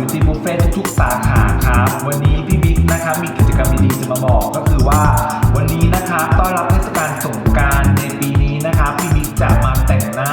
อยู่ที่บุฟเฟ่ทุกๆสาขาครับ วันนี้พี่บิ๊กนะคะมีกิจกรรมดีๆจะมาบอกก็คือว่า วันนี้นะคะต้อนรับเทศกาลสงกรานต์ในปีนี้นะครับพี่บิ๊กจะมาแต่งหน้า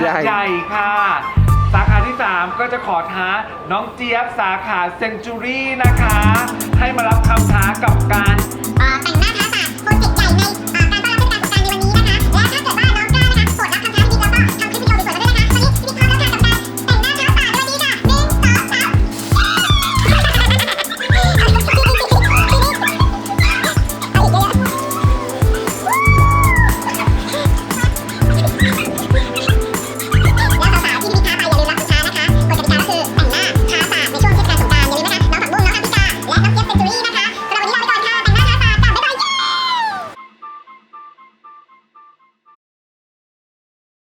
ใหญ่ค่ะ สาขาที่ 3 ก็จะขอท้าน้องเจี๊ยบสาขาเซนจูรี่นะคะ ให้มารับคำท้ากับการ